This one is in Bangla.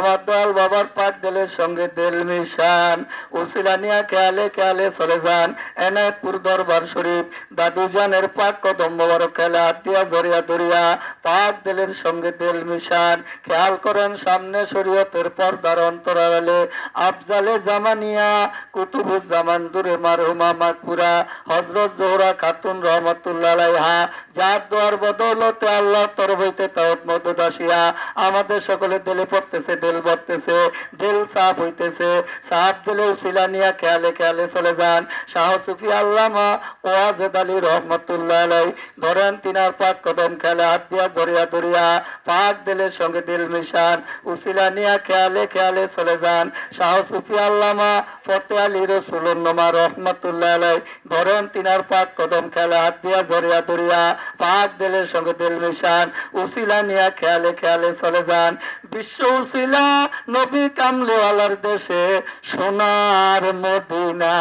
আমার দয়াল বাবার পাক দিলের সঙ্গে দিল মিশান। উসিলা নিয়া খেয়ালে খেয়ালে চলে যান। এনায়তপুর দরবার শরীফ। দাদু জানের পাক কদম মোবারক খেলা। আত্মীয় জড়িয়া দরিয়া। পাক দিলের সঙ্গে দিল মিশান। খেয়াল করেন সামনে শরীয়তের পর্দার অন্তরালে। আফজালে জামানিয়া, কুতুবুজ্জামান দূরে মারহুমা মাকপুরা হজরত জোহরা খাতুন রহমতুল্লাহ যার দোয়ার বদৌলতে আল্লাহ তরফ হইতে তাওত মদত আসিয়া আমাদের সকলে দিলে পড়তেছে। দিল ভরতেছে দিল সাফ হইতেছে সাফ দিলে উসিলা নিয়া খেয়ালে খেয়ালে চলে যান শাহ সুফি আল্লামা ওয়াজেদ আলী রহমতুল্লাহ আলাই। ধরেন, তিনার পাক কদম খেলে হাত দিয়া ধরিয়া ধরিয়া, পাক দিলের সঙ্গে দিল মিশান, উসিলা নিয়া খেয়ালে খেয়ালে চলে যান। শাহ আল্লামা ফতে আলী রসুল্লামা রহমতুল্লাহ আলাই। ধরেন, তিনার পাক কদম খেলে হাত দিয়া ধরিয়া ধরিয়া, পাক দিলের সঙ্গে দিল মিশান, উসিলা নিয়া খেয়ালে খেয়ালে চলে যান। বিশ্ব উসিলা নবী কামলেওয়ালার দেশে সোনার মদিনা।